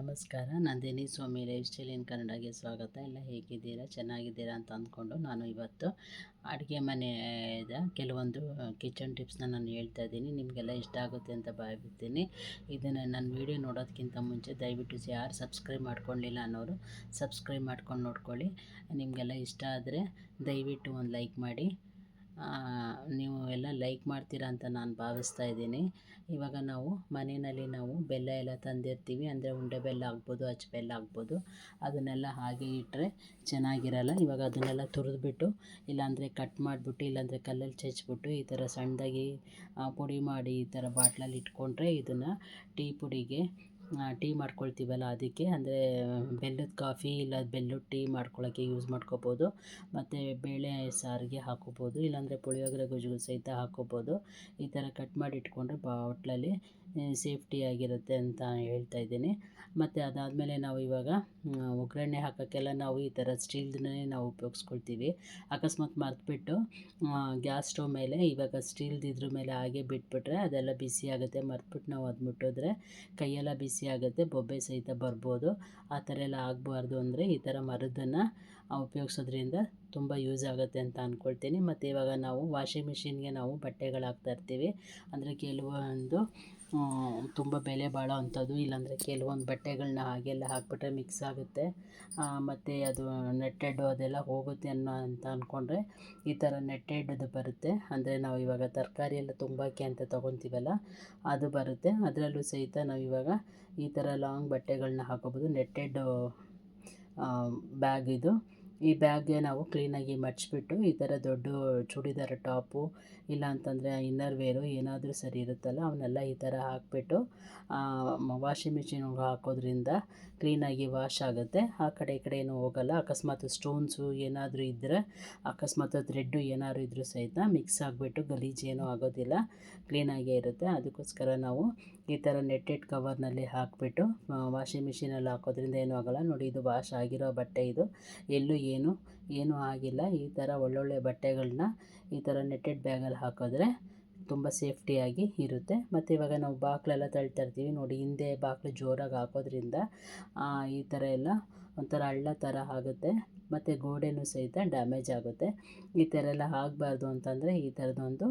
ನಮಸ್ಕಾರ, Nandini Swamy life style ಕನ್ನಡಗೆ ಸ್ವಾಗತ. ಎಲ್ಲ ಹೇಗಿದ್ದೀರಾ? ಚೆನ್ನಾಗಿದ್ದೀರಾ ಅಂತ ಅಂದ್ಕೊಂಡು ನಾನು ಇವತ್ತು ಅಡುಗೆ ಮನೆಯದ ಕೆಲವೊಂದು ಕಿಚನ್ ಟಿಪ್ಸ್ನ ನಾನು ಹೇಳ್ತಾ ಇದ್ದೀನಿ. ನಿಮಗೆಲ್ಲ ಇಷ್ಟ ಆಗುತ್ತೆ ಅಂತ ಭಾವಿಸ್ತೀನಿ. ಇದನ್ನು ನನ್ನ ವೀಡಿಯೋ ನೋಡೋದಕ್ಕಿಂತ ಮುಂಚೆ ದಯವಿಟ್ಟು ಯಾರು ಸಬ್ಸ್ಕ್ರೈಬ್ ಮಾಡ್ಕೊಳ್ಳಿಲ್ಲ ಅನ್ನೋರು ಸಬ್ಸ್ಕ್ರೈಬ್ ಮಾಡ್ಕೊಂಡು ನೋಡ್ಕೊಳ್ಳಿ. ನಿಮಗೆಲ್ಲ ಇಷ್ಟ ಆದರೆ ದಯವಿಟ್ಟು ಒಂದು ಲೈಕ್ ಮಾಡಿ. ನೀವು ಲೈಕ್ ಮಾಡ್ತೀರಾ ಅಂತ ನಾನು ಭಾವಿಸ್ತಾ ಇದ್ದೀನಿ. ಇವಾಗ ನಾವು ಮನೆಯಲ್ಲಿ ನಾವು ಬೆಲ್ಲ ಎಲ್ಲ ತಂದಿರ್ತೀವಿ. ಅಂದರೆ ಉಂಡೆ ಬೆಲ್ಲ ಆಗ್ಬೋದು, ಅಚ್ಚ ಬೆಲ್ಲ ಆಗ್ಬೋದು. ಅದನ್ನೆಲ್ಲ ಹಾಗೆ ಇಟ್ಟರೆ ಚೆನ್ನಾಗಿರಲ್ಲ. ಇವಾಗ ಅದನ್ನೆಲ್ಲ ತುರಿದ್ಬಿಟ್ಟು, ಇಲ್ಲಾಂದರೆ ಕಟ್ ಮಾಡಿಬಿಟ್ಟು, ಇಲ್ಲಾಂದರೆ ಕಲ್ಲಲ್ಲಿ ಚಚ್ಬಿಟ್ಟು, ಈ ಥರ ಸಣ್ಣದಾಗಿ ಪುಡಿ ಮಾಡಿ ಈ ಥರ ಬಾಟ್ಲಲ್ಲಿ ಇಟ್ಕೊಂಡ್ರೆ ಇದನ್ನು ಟೀ ಪುಡಿಗೆ ಟೀ ಮಾಡ್ಕೊಳ್ತೀವಲ್ಲ ಅದಕ್ಕೆ? ಅಂದರೆ ಬೆಲ್ಲದ ಕಾಫಿ ಇಲ್ಲ ಬೆಲ್ಲದ ಟೀ ಮಾಡ್ಕೊಳ್ಳೋಕ್ಕೆ ಯೂಸ್ ಮಾಡ್ಕೋಬೋದು. ಮತ್ತು ಬೇಳೆ ಸಾರಿಗೆ ಹಾಕೋಬೋದು. ಇಲ್ಲಾಂದರೆ ಪುಳಿಯೋಗರೆ ಗೊಜ್ಜಿಗೂ ಸಹಿತ ಹಾಕೋಬೋದು. ಈ ಥರ ಕಟ್ ಮಾಡಿ ಇಟ್ಕೊಂಡ್ರೆ ಬಾಟ್ಲಲ್ಲಿ ಸೇಫ್ಟಿಯಾಗಿರುತ್ತೆ ಅಂತ ಹೇಳ್ತಾ ಇದ್ದೀನಿ. ಮತ್ತು ಅದಾದಮೇಲೆ ನಾವು ಇವಾಗ ಒಗ್ಗರಣೆ ಹಾಕೋಕ್ಕೆಲ್ಲ ನಾವು ಈ ಥರ ಸ್ಟೀಲ್ದನ್ನೇ ನಾವು ಉಪಯೋಗಿಸ್ಕೊಳ್ತೀವಿ. ಅಕಸ್ಮಾತ್ ಮರ್ತುಬಿಟ್ಟು ಗ್ಯಾಸ್ ಸ್ಟವ್ ಮೇಲೆ, ಇವಾಗ ಸ್ಟೀಲ್ದಿದ್ರ ಮೇಲೆ ಹಾಗೆ ಬಿಟ್ಬಿಟ್ರೆ ಅದೆಲ್ಲ ಬಿಸಿ ಆಗುತ್ತೆ ಮರೆತುಬಿಟ್ಟು ನಾವು ಅದು ಮುಟ್ಟಿದ್ರೆ ಕೈಯೆಲ್ಲ ಬಿಸಿ ಆಗುತ್ತೆ, ಬೊಬ್ಬೆ ಸಹಿತ ಬರ್ಬೋದು. ಆ ಥರ ಎಲ್ಲ ಆಗಬಾರ್ದು ಅಂದರೆ ಈ ಥರ ಮರದನ್ನು ಉಪಯೋಗಿಸೋದ್ರಿಂದ ತುಂಬ ಯೂಸ್ ಆಗುತ್ತೆ ಅಂತ ಅಂದ್ಕೊಳ್ತೀನಿ ಮತ್ತು ಇವಾಗ ನಾವು ವಾಷಿಂಗ್ ಮಿಷಿನ್ಗೆ ನಾವು ಬಟ್ಟೆಗಳು ಹಾಕ್ತಾಯಿರ್ತೀವಿ ಅಂದರೆ ಕೆಲವೊಂದು ತುಂಬ ಬೆಲೆ ಬಾಳೋ ಅಂಥದ್ದು. ಇಲ್ಲಾಂದರೆ ಕೆಲವೊಂದು ಬಟ್ಟೆಗಳನ್ನ ಹಾಗೆಲ್ಲ ಹಾಕ್ಬಿಟ್ರೆ ಮಿಕ್ಸ್ ಆಗುತ್ತೆ. ಮತ್ತು ಅದು ನೆಟ್ಟೆಡ್ಡು ಅದೆಲ್ಲ ಹೋಗುತ್ತೆ ಅನ್ನೋ ಅಂತ ಅಂದ್ಕೊಂಡ್ರೆ ಈ ಥರ ನೆಟ್ಟೆಡ್ಡದು ಬರುತ್ತೆ. ಅಂದರೆ ನಾವು ಇವಾಗ ತರಕಾರಿ ಎಲ್ಲ ತುಂಬಕ್ಕೆ ಅಂತ ತೊಗೊತೀವಲ್ಲ, ಅದು ಬರುತ್ತೆ. ಅದರಲ್ಲೂ ಸಹಿತ ನಾವು ಇವಾಗ ಈ ಥರ ಲಾಂಗ್ ಬಟ್ಟೆಗಳನ್ನ ಹಾಕೋಬೋದು. ನೆಟ್ಟೆಡ್ ಬ್ಯಾಗ್ ಇದು. ಈ ಬ್ಯಾಗ್ಗೆ ನಾವು ಕ್ಲೀನಾಗಿ ಮಡಚಿಬಿಟ್ಟು ಈ ಥರ ದೊಡ್ಡ ಚೂಡಿದಾರ ಟಾಪು ಇಲ್ಲ ಅಂತಂದರೆ ಇನ್ನರ್ ವೇರು ಏನಾದರೂ ಸರಿ ಇರುತ್ತಲ್ಲ, ಅವನ್ನೆಲ್ಲ ಈ ಥರ ಹಾಕಿಬಿಟ್ಟು ವಾಷಿಂಗ್ ಮಿಷಿನ್ ಹಾಕೋದ್ರಿಂದ ಕ್ಲೀನಾಗಿ ವಾಶ್ ಆಗುತ್ತೆ. ಆ ಕಡೆ ಈ ಕಡೆ ಏನು ಹೋಗಲ್ಲ. ಅಕಸ್ಮಾತ್ ಸ್ಟೋನ್ಸು ಏನಾದರೂ ಇದ್ದರೆ ಅಕಸ್ಮಾತ್ ಥ್ರೆಡ್ಡು ಏನಾದ್ರು ಇದ್ದರೂ ಸಹಿತ ಮಿಕ್ಸ್ ಆಗಿಬಿಟ್ಟು ಗಲೀಜು ಏನೂ ಆಗೋದಿಲ್ಲ. ಕ್ಲೀನಾಗೇ ಇರುತ್ತೆ. ಅದಕ್ಕೋಸ್ಕರ ನಾವು ಈ ಥರ ನೆಟ್ಟೆಡ್ ಕವರ್ನಲ್ಲಿ ಹಾಕಿಬಿಟ್ಟು ವಾಷಿಂಗ್ ಮಿಷಿನಲ್ಲಿ ಹಾಕೋದ್ರಿಂದ ಏನೂ ಆಗೋಲ್ಲ. ನೋಡಿ, ಇದು ವಾಶ್ ಆಗಿರೋ ಬಟ್ಟೆ ಇದು. ಎಲ್ಲೂ ಏನು, ಏನೂ ಆಗಿಲ್ಲ. ಈ ಥರ ಒಳ್ಳೊಳ್ಳೆ ಬಟ್ಟೆಗಳನ್ನ ಈ ಥರ ನೆಟ್ಟೆಡ್ ಬ್ಯಾಗಲ್ಲಿ ಹಾಕಿದ್ರೆ ತುಂಬ ಸೇಫ್ಟಿಯಾಗಿ ಇರುತ್ತೆ. ಮತ್ತು ಇವಾಗ ನಾವು ಬಾಗಿಲೆಲ್ಲ ತಳ್ತಾ ಇರ್ತೀವಿ. ನೋಡಿ, ಹಿಂದೆ ಬಾಗಿಲು ಜೋರಾಗಿ ಹಾಕೋದ್ರಿಂದ ಈ ಥರ ಎಲ್ಲ ಒಂಥರ ಹಳ್ಳ ಥರ ಆಗುತ್ತೆ. ಮತ್ತು ಗೋಡೆನೂ ಸಹಿತ ಡ್ಯಾಮೇಜ್ ಆಗುತ್ತೆ. ಈ ಥರ ಎಲ್ಲ ಆಗಬಾರ್ದು ಅಂತಂದರೆ ಈ ಥರದೊಂದು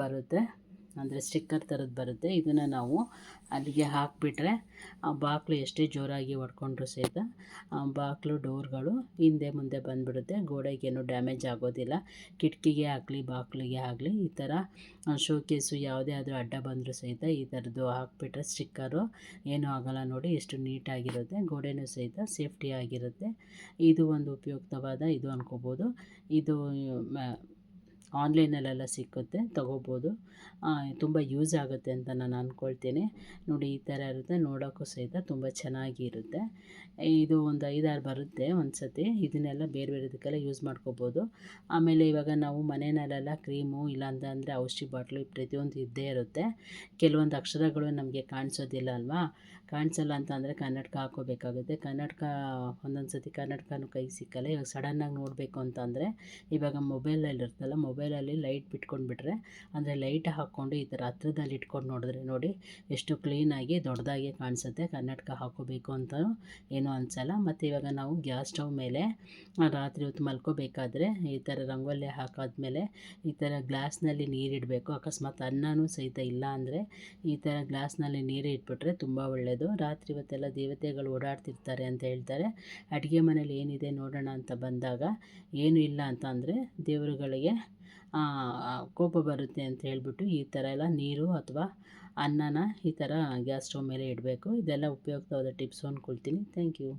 ಬರುತ್ತೆ. ಅಂದರೆ ಸ್ಟಿಕ್ಕರ್ ಥರದ್ದು ಬರುತ್ತೆ. ಇದನ್ನು ನಾವು ಅಲ್ಲಿಗೆ ಹಾಕಿಬಿಟ್ರೆ, ಆ ಬಾಗಿಲು ಎಷ್ಟೇ ಜೋರಾಗಿ ಹೊಡ್ಕೊಂಡ್ರು ಸಹಿತ ಬಾಗಿಲು ಡೋರ್ಗಳು ಹಿಂದೆ ಮುಂದೆ ಬಂದುಬಿಡುತ್ತೆ. ಗೋಡೆಗೇನು ಡ್ಯಾಮೇಜ್ ಆಗೋದಿಲ್ಲ. ಕಿಟಕಿಗೆ ಆಗಲಿ, ಬಾಕ್ಲಿಗೆ ಆಗಲಿ, ಈ ಥರ ಶೋಕೇಸು ಯಾವುದೇ ಆದರೂ ಅಡ್ಡ ಬಂದರೂ ಸಹಿತ ಈ ಥರದ್ದು ಹಾಕಿಬಿಟ್ರೆ ಸ್ಟಿಕ್ಕರು ಏನೂ ಆಗೋಲ್ಲ ನೋಡಿ, ಎಷ್ಟು ನೀಟಾಗಿರುತ್ತೆ. ಗೋಡೆನೂ ಸಹಿತ ಸೇಫ್ಟಿಯಾಗಿರುತ್ತೆ ಇದು ಒಂದು ಉಪಯುಕ್ತವಾದ, ಇದು ಅಂದ್ಕೋಬೋದು ಇದು ಆನ್ಲೈನಲ್ಲೆಲ್ಲ ಸಿಕ್ಕುತ್ತೆ, ತೊಗೋಬೋದು. ತುಂಬ ಯೂಸ್ ಆಗುತ್ತೆ ಅಂತ ನಾನು ಅಂದ್ಕೊಳ್ತೀನಿ ನೋಡಿ, ಈ ಥರ ಇರುತ್ತೆ, ನೋಡೋಕ್ಕೂ ಸಹಿತ ತುಂಬ ಚೆನ್ನಾಗಿರುತ್ತೆ. ಇದು ಒಂದು ಐದಾರು ಬರುತ್ತೆ ಒಂದು ಸತಿ ಇದನ್ನೆಲ್ಲ ಬೇರೆ ಬೇರೆದಕ್ಕೆಲ್ಲ ಯೂಸ್ ಮಾಡ್ಕೋಬೋದು. ಆಮೇಲೆ ಇವಾಗ ನಾವು ಮನೆಯಲ್ಲೆಲ್ಲ ಕ್ರೀಮು ಇಲ್ಲಾಂತಂದರೆ ಔಷಧಿ ಬಾಟ್ಲು ಪ್ರತಿಯೊಂದು ಇದ್ದೇ ಇರುತ್ತೆ. ಕೆಲವೊಂದು ಅಕ್ಷರಗಳು ನಮಗೆ ಕಾಣಿಸೋದಿಲ್ಲ ಅಲ್ವಾ? ಕಾಣಿಸಲ್ಲ ಅಂತ ಅಂದರೆ ಕನ್ನಡಕ ಹಾಕೋಬೇಕಾಗುತ್ತೆ. ಕನ್ನಡಕ ಒಂದೊಂದು ಸತಿ ಕನ್ನಡಕನೂ ಕೈ ಸಿಕ್ಕಲ್ಲ. ಇವಾಗ ಸಡನ್ನಾಗಿ ನೋಡಬೇಕು ಅಂತಂದರೆ ಇವಾಗ ಮೊಬೈಲಲ್ಲಿ ಇರ್ತಲ್ಲ ಮೊಬೈಲಲ್ಲಿ ಲೈಟ್ ಬಿಟ್ಕೊಂಡ್ಬಿಟ್ರೆ, ಅಂದರೆ ಲೈಟ್ ಹಾಕ್ಕೊಂಡು ಈ ಥರ ಹತ್ರದಲ್ಲಿ ಇಟ್ಕೊಂಡು ನೋಡಿದ್ರೆ ನೋಡಿ ಎಷ್ಟು ಕ್ಲೀನಾಗಿ ದೊಡ್ಡದಾಗಿ ಕಾಣಿಸುತ್ತೆ ಕನ್ನಡಕ ಹಾಕೋಬೇಕು ಅಂತ ಏನೂ ಅನಿಸಲ್ಲ. ಮತ್ತು ಇವಾಗ ನಾವು ಗ್ಯಾಸ್ ಸ್ಟವ್ ಮೇಲೆ ರಾತ್ರಿ ಹೊತ್ತು ಮಲ್ಕೋಬೇಕಾದ್ರೆ ಈ ಥರ ರಂಗೋಲಿ ಹಾಕಾದ್ಮೇಲೆ ಈ ಥರ ಗ್ಲಾಸ್ನಲ್ಲಿ ನೀರಿಡಬೇಕು. ಅಕಸ್ಮಾತ್ ಅನ್ನನೂ ಸಹಿತ ಇಲ್ಲ ಅಂದರೆ ಈ ಥರ ಗ್ಲಾಸ್ನಲ್ಲಿ ನೀರು ಇಟ್ಬಿಟ್ರೆ ತುಂಬ ಒಳ್ಳೆಯದು ರಾತ್ರಿ ಹೊತ್ತೆಲ್ಲ ದೇವತೆಗಳು ಓಡಾಡ್ತಿರ್ತಾರೆ ಅಂತ ಹೇಳ್ತಾರೆ. ಅಡುಗೆ ಮನೇಲಿ ಏನಿದೆ ನೋಡೋಣ ಅಂತ ಬಂದಾಗ, ಏನು ಇಲ್ಲ ಅಂತ ಅಂದರೆ ದೇವರುಗಳಿಗೆ ಕೋಪ ಬರುತ್ತೆ ಅಂತ ಹೇಳಿಬಿಟ್ಟು ಈ ಥರ ಎಲ್ಲ ನೀರು ಅಥವಾ ಅನ್ನನ ಈ ಥರ ಗ್ಯಾಸ್ ಸ್ಟವ್ ಮೇಲೆ ಇಡಬೇಕು. ಇದೆಲ್ಲ ಉಪಯುಕ್ತವಾದ ಟಿಪ್ಸ್ ಅಂದ್ಕೊಳ್ತೀನಿ ಥ್ಯಾಂಕ್ ಯು